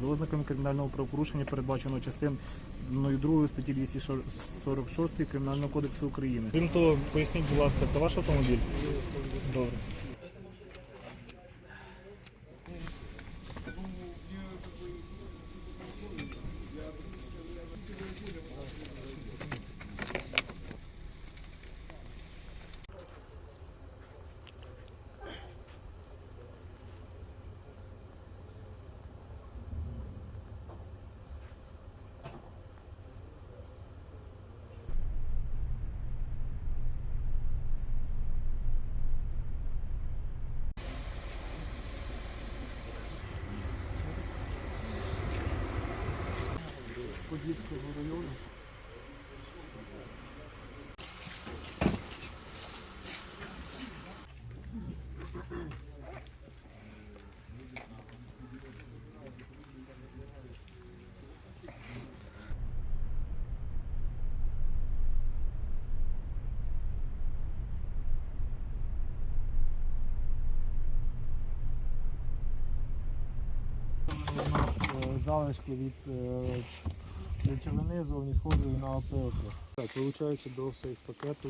За ознаками кримінального правопорушення передбачено частиною 2 статті 246 Кримінального кодексу України. Крім того, поясніть, будь ласка, це ваш автомобіль? Добре. Подільського району. Е, залишки від е, речовини зовні схожої на АПО. Так, вилучається до сейф пакету.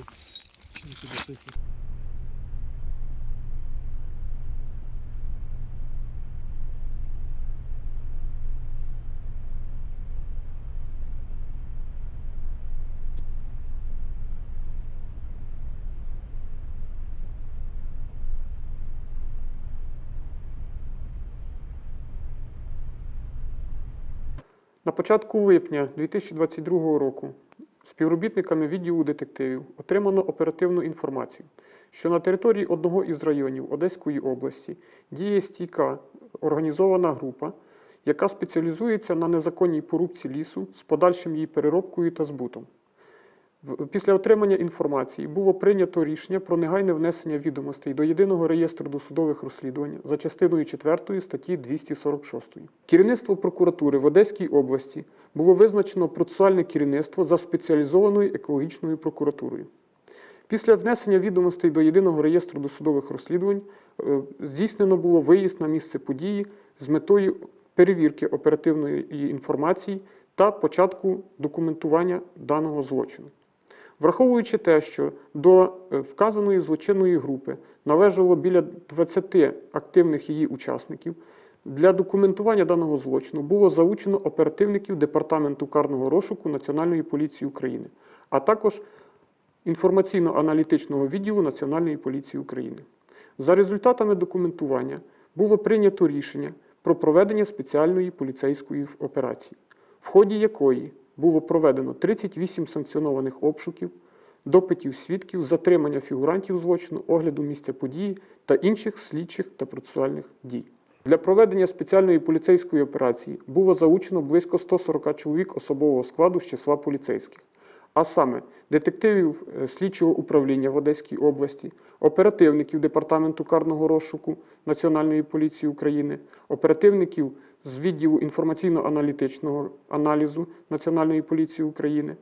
На початку липня 2022 року співробітниками відділу детективів отримано оперативну інформацію, що на території одного із районів Одеської області діє стійка організована група, яка спеціалізується на незаконній порубці лісу з подальшим її переробкою та збутом. Після отримання інформації було прийнято рішення про негайне внесення відомостей до єдиного реєстру досудових розслідувань за частиною 4 статті 246. Керівництво прокуратури в Одеській області було визначено процесуальне керівництво за спеціалізованою екологічною прокуратурою. Після внесення відомостей до єдиного реєстру досудових розслідувань е, здійснено було виїзд на місце події з метою перевірки оперативної інформації та початку документування даного злочину. Враховуючи те, що до е, вказаної злочинної групи належало біля 20 активних її учасників, для документування даного злочину було залучено оперативників Департаменту карного розшуку Національної поліції України, а також інформаційно-аналітичного відділу Національної поліції України. За результатами документування було прийнято рішення про проведення спеціальної поліцейської операції, в ході якої було проведено 38 санкціонованих обшуків, допитів свідків, затримання фігурантів злочину, огляду місця події та інших слідчих та процесуальних дій. Для проведення спеціальної поліцейської операції було залучено близько 140 чоловік особового складу з числа поліцейських, а саме детективів е, слідчого управління в Одеській області, оперативників Департаменту карного розшуку Національної поліції України, оперативників з відділу інформаційно-аналітичного аналізу Національної поліції України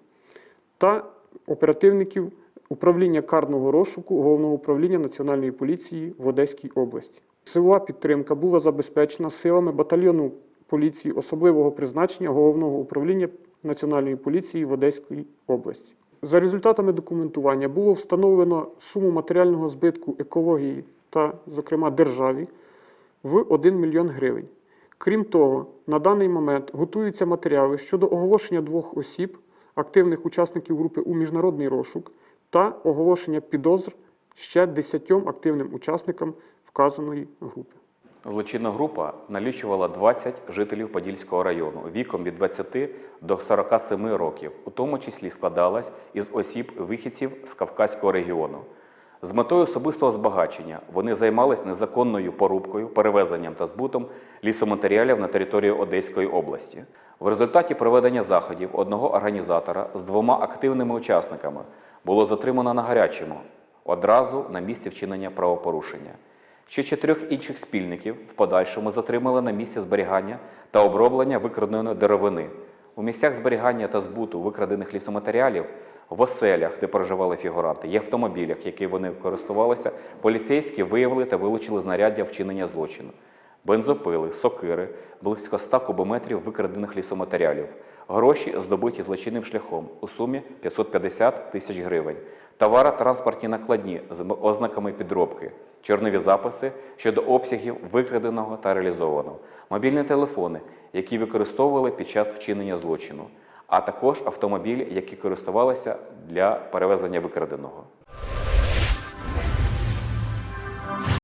та оперативників управління карного розшуку Головного управління Національної поліції в Одеській області. Силова підтримка була забезпечена силами батальйону поліції особливого призначення Головного управління Національної поліції в Одеській області. За результатами документування було встановлено суму матеріального збитку екології та, зокрема, державі в 1 мільйон гривень. Крім того, на даний момент готуються матеріали щодо оголошення двох осіб, активних учасників групи у міжнародний розшук, та оголошення підозр ще 10 активним учасникам вказаної групи. Злочинна група налічувала 20 жителів Подільського району віком від 20 до 47 років, у тому числі складалась із осіб вихідців з Кавказького регіону. З метою особистого збагачення вони займались незаконною порубкою, перевезенням та збутом лісоматеріалів на території Одеської області. В результаті проведення заходів одного організатора з двома активними учасниками було затримано на гарячому одразу на місці вчинення правопорушення. Ще чотирьох інших спільників в подальшому затримали на місці зберігання та оброблення викраденої деревини. У місцях зберігання та збуту викрадених лісоматеріалів, в оселях, де проживали фігуранти, і автомобілях, які вони користувалися, поліцейські виявили та вилучили знаряддя вчинення злочину. Бензопили, сокири, близько 100 кубометрів викрадених лісоматеріалів, гроші, здобуті злочинним шляхом у сумі 550 тисяч гривень, товаро-транспортні накладні з ознаками підробки, чорнові записи щодо обсягів викраденого та реалізованого, мобільні телефони, які використовували під час вчинення злочину, а також автомобілі, які користувалися для перевезення викраденого.